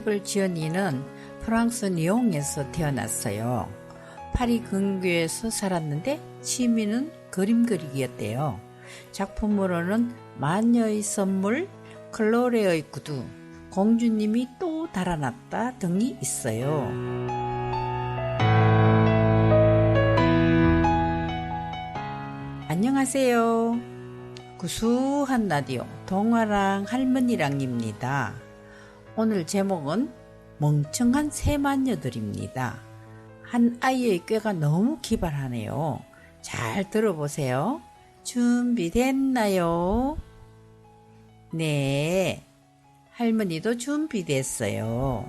이 책을 지은 이는 프랑스 니옹에서 태어났어요. 파리 근교에서 살았는데 취미는 그림 그리기였대요. 작품으로는 마녀의 선물, 클로레의 구두, 공주님이 또 달아났다 등이 있어요. 안녕하세요. 구수한 라디오 동화랑 할머니랑입니다. 오늘 제목은 멍청한 새 마녀들입니다. 한 아이의 꾀가 너무 기발하네요. 잘 들어보세요. 준비됐나요? 네. 할머니도 준비됐어요.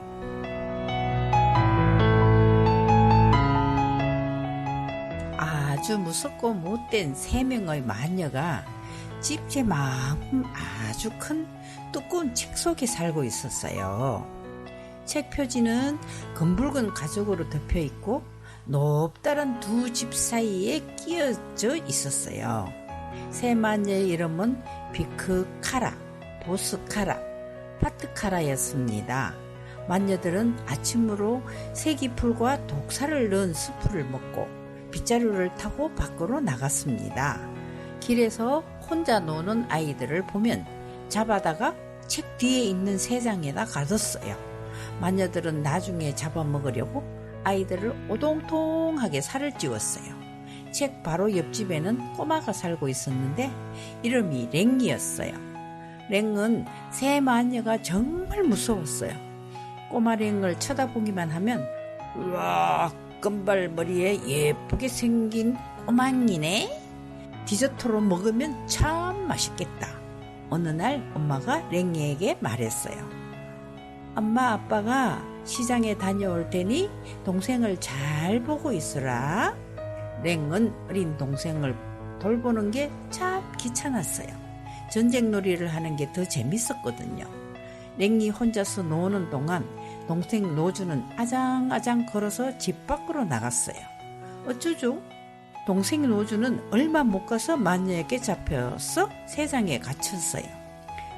아주 무섭고 못된 세 명의 마녀가 집 제만큼 아주 큰 두꺼운 책 속에 살고 있었어요. 책 표지는 검붉은 가죽으로 덮여 있고 높다란 두 집 사이에 끼어져 있었어요. 세 마녀의 이름은 비크카라, 보스카라, 파트카라였습니다. 마녀들은 아침으로 세기풀과 독사를 넣은 수프를 먹고 빗자루를 타고 밖으로 나갔습니다. 길에서 혼자 노는 아이들을 보면 잡아다가 책 뒤에 있는 세장에다 가뒀어요. 마녀들은 나중에 잡아먹으려고 아이들을 오동통하게 살을 찌웠어요. 책 바로 옆집에는 꼬마가 살고 있었는데 이름이 랭이었어요. 랭은 새 마녀가 정말 무서웠어요. 꼬마 랭을 쳐다보기만 하면 우와 금발머리에 예쁘게 생긴 꼬망이네. 디저트로 먹으면 참 맛있겠다. 어느 날 엄마가 랭이에게 말했어요. 엄마 아빠가 시장에 다녀올 테니 동생을 잘 보고 있으라. 랭은 어린 동생을 돌보는 게 참 귀찮았어요. 전쟁 놀이를 하는 게 더 재밌었거든요. 랭이 혼자서 노는 동안 동생 노주는 아장아장 걸어서 집 밖으로 나갔어요. 어쩌죠? 동생 노주는 얼마 못 가서 마녀에게 잡혀서 세상에 갇혔어요.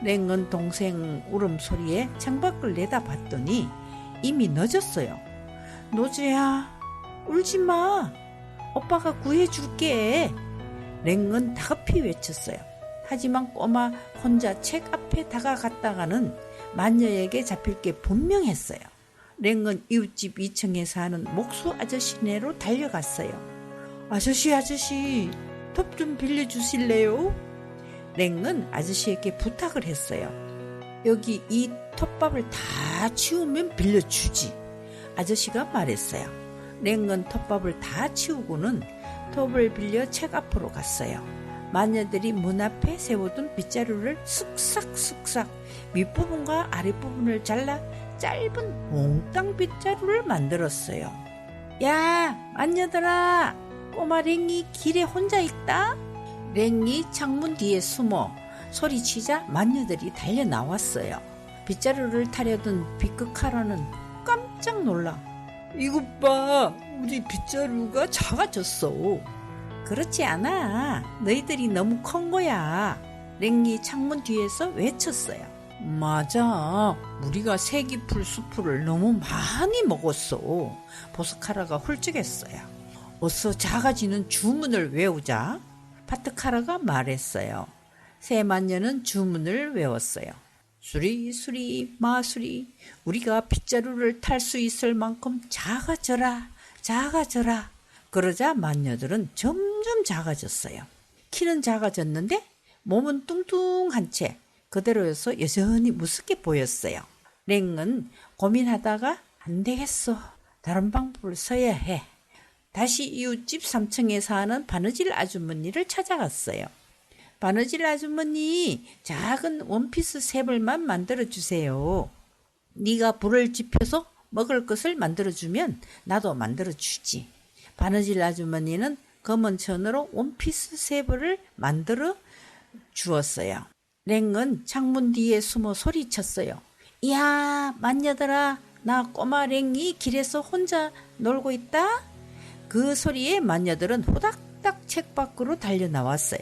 랭은 동생 울음소리에 창밖을 내다봤더니 이미 늦었어요. 노주야, 울지 마. 오빠가 구해줄게. 랭은 다급히 외쳤어요. 하지만 꼬마 혼자 책 앞에 다가갔다가는 마녀에게 잡힐 게 분명했어요. 랭은 이웃집 2층에 사는 목수 아저씨네로 달려갔어요. 아저씨, 아저씨, 톱 좀 빌려주실래요? 랭은 아저씨에게 부탁을 했어요. 여기 이 톱밥을 다 치우면 빌려주지. 아저씨가 말했어요. 랭은 톱밥을 다 치우고는 톱을 빌려 책 앞으로 갔어요. 마녀들이 문 앞에 세워둔 빗자루를 쓱싹쓱싹 밑부분과 아랫부분을 잘라 짧은 몽땅 빗자루를 만들었어요. 야, 마녀들아! 꼬마 랭이 길에 혼자 있다? 랭이 창문 뒤에 숨어 소리치자 마녀들이 달려 나왔어요. 빗자루를 타려던 비크카라는 깜짝 놀라. 이것 봐, 우리 빗자루가 작아졌어. 그렇지 않아. 너희들이 너무 큰 거야. 랭이 창문 뒤에서 외쳤어요. 맞아. 우리가 세기풀 수프를 너무 많이 먹었어. 보스카라가 훌쩍했어요. 어서 작아지는 주문을 외우자. 파트카라가 말했어요. 세만녀는 주문을 외웠어요. 수리 수리 마수리 우리가 빗자루를 탈 수 있을 만큼 작아져라 작아져라 그러자 만녀들은 점점 작아졌어요. 키는 작아졌는데 몸은 뚱뚱한 채 그대로여서 여전히 무섭게 보였어요. 랭은 고민하다가 안 되겠어. 다른 방법을 써야 해. 다시 이웃집 3층에 사는 바느질 아주머니를 찾아갔어요. 바느질 아주머니, 작은 원피스 세 벌만 만들어 주세요. 네가 불을 지펴서 먹을 것을 만들어 주면 나도 만들어 주지. 바느질 아주머니는 검은 천으로 원피스 세 벌을 만들어 주었어요. 랭은 창문 뒤에 숨어 소리쳤어요. 이야, 만녀들아, 나 꼬마 랭이 길에서 혼자 놀고 있다? 그 소리에 만녀들은 호닥닥 책 밖으로 달려 나왔어요.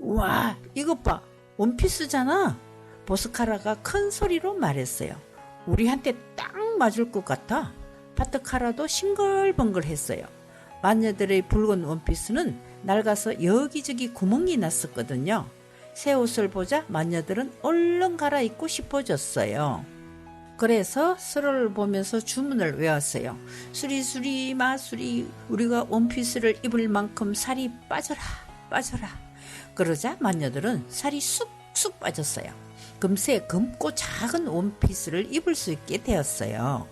와, 이것 봐. 원피스잖아. 보스카라가 큰 소리로 말했어요. 우리한테 딱 맞을 것 같아. 파트카라도 싱글벙글 했어요. 마녀들의 붉은 원피스는 낡아서 여기저기 구멍이 났었거든요. 새 옷을 보자 마녀들은 얼른 갈아입고 싶어졌어요. 그래서 서로를 보면서 주문을 외웠어요. 수리수리 마수리 우리가 원피스를 입을 만큼 살이 빠져라 빠져라. 그러자 마녀들은 살이 쑥쑥 빠졌어요. 금세 검고 작은 원피스를 입을 수 있게 되었어요.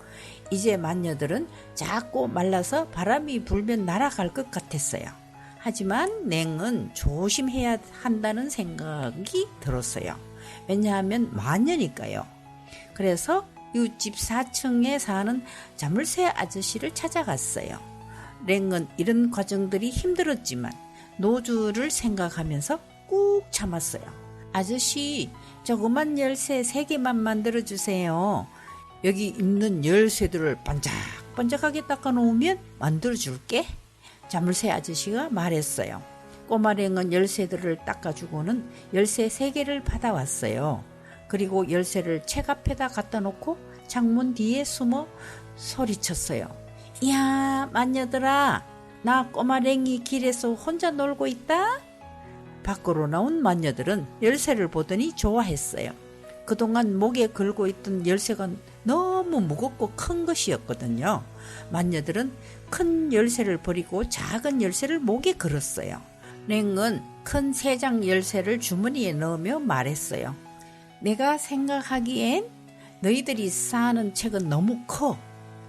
이제 마녀들은 작고 말라서 바람이 불면 날아갈 것 같았어요. 하지만 냉은 조심해야 한다는 생각이 들었어요. 왜냐하면 마녀니까요. 그래서 이웃집 4층에 사는 자물쇠 아저씨를 찾아갔어요. 랭은 이런 과정들이 힘들었지만 노주를 생각하면서 꾹 참았어요. 아저씨, 조그만 열쇠 3개만 만들어주세요. 여기 있는 열쇠들을 반짝반짝하게 닦아놓으면 만들어줄게. 자물쇠 아저씨가 말했어요. 꼬마랭은 열쇠들을 닦아주고는 열쇠 3개를 받아왔어요. 그리고 열쇠를 책 앞에다 갖다 놓고 창문 뒤에 숨어 소리쳤어요. 이야, 마녀들아, 나 꼬마랭이 길에서 혼자 놀고 있다? 밖으로 나온 마녀들은 열쇠를 보더니 좋아했어요. 그동안 목에 걸고 있던 열쇠가 너무 무겁고 큰 것이었거든요. 마녀들은 큰 열쇠를 버리고 작은 열쇠를 목에 걸었어요. 랭은 큰 세 장 열쇠를 주머니에 넣으며 말했어요. 내가 생각하기엔 너희들이 사는 책은 너무 커.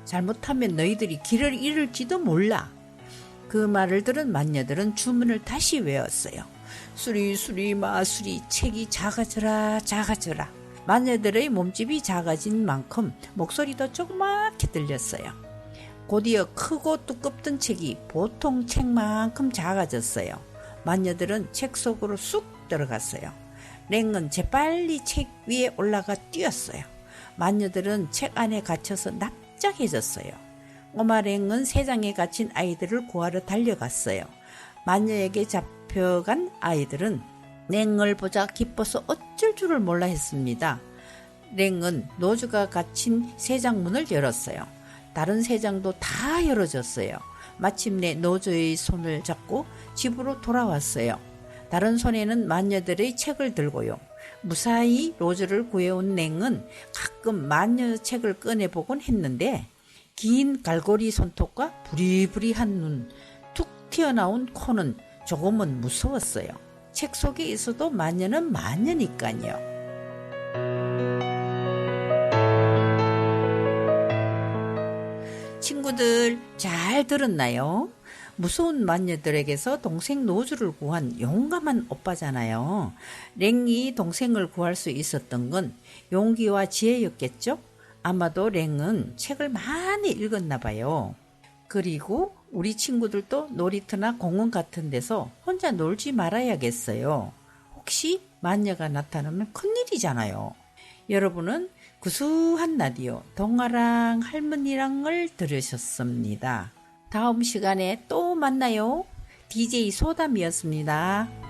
잘못하면 너희들이 길을 잃을지도 몰라. 그 말을 들은 마녀들은 주문을 다시 외웠어요. 수리 수리 마수리 책이 작아져라 작아져라. 마녀들의 몸집이 작아진 만큼 목소리도 조그맣게 들렸어요. 곧이어 크고 두껍던 책이 보통 책만큼 작아졌어요. 마녀들은 책 속으로 쑥 들어갔어요. 랭은 재빨리 책 위에 올라가 뛰었어요. 마녀들은 책 안에 갇혀서 납작해졌어요. 꼬마 랭은 세장에 갇힌 아이들을 구하러 달려갔어요. 마녀에게 잡혀간 아이들은 랭을 보자 기뻐서 어쩔 줄을 몰라 했습니다. 랭은 노주가 갇힌 세장 문을 열었어요. 다른 세장도 다 열어졌어요. 마침내 노주의 손을 잡고 집으로 돌아왔어요. 다른 손에는 마녀들의 책을 들고요. 무사히 로즈를 구해온 랭은 가끔 마녀 책을 꺼내보곤 했는데 긴 갈고리 손톱과 부리부리한 눈, 툭 튀어나온 코는 조금은 무서웠어요. 책 속에 있어도 마녀는 마녀니까요. 친구들 잘 들었나요? 무서운 마녀들에게서 동생 노주를 구한 용감한 오빠잖아요. 랭이 동생을 구할 수 있었던 건 용기와 지혜였겠죠? 아마도 랭은 책을 많이 읽었나 봐요. 그리고 우리 친구들도 놀이터나 공원 같은 데서 혼자 놀지 말아야겠어요. 혹시 마녀가 나타나면 큰일이잖아요. 여러분은 구수한 라디오 동아랑 할머니랑을 들으셨습니다. 다음 시간에 또 만나요. DJ 소담이었습니다.